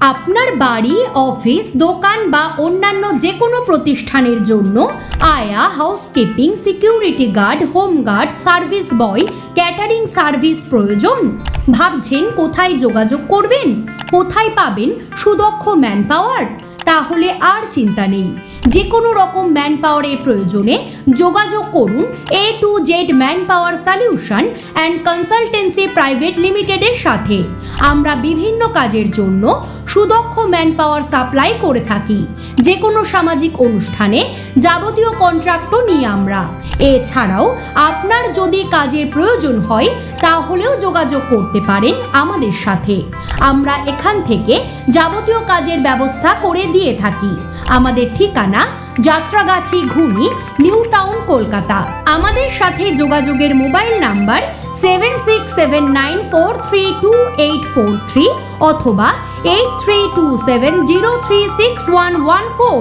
আপনার বাড়ি, অফিস, দোকান বা অন্যান্য যে কোনো প্রতিষ্ঠানের জন্য আয়া housekeeping, security guard, home guard, service boy, catering service প্রয়োজন? ভাবছেন কোথায় যোগাযোগ করবেন? কোথায় পাবেন সুদক্ষ ম্যান পাওয়ার তাহলে আর চিন্তা নেই। যে কোনো রকম ম্যান পাওয়ারের প্রয়োজনে যোগাযোগ করুন A to Z man power solution and consultancy private লিমিটেডের সাথে। আমরা বিভিন্ন কাজের জন্য সুদক্ষ ম্যান পাওয়ার সাপ্লাই করে থাকি। যে কোনো সামাজিক অনুষ্ঠানে যাবতীয় কন্ট্রাক্টও নিই আমরা। এছাড়াও আপনার যদি কাজের প্রয়োজন হয়, তাহলেও যোগাযোগ করতে পারেন আমাদের সাথে। আমরা এখান থেকে যাবতীয় কাজের ব্যবস্থা করে দিয়ে থাকি। আমাদের ঠিকানা যাত্রাগাছি ঘুমি নিউ টাউন, কলকাতা। আমাদের সাথে যোগাযোগের mobile number seven six seven nine four three two eight four three অথবা eight three two seven zero three six one one four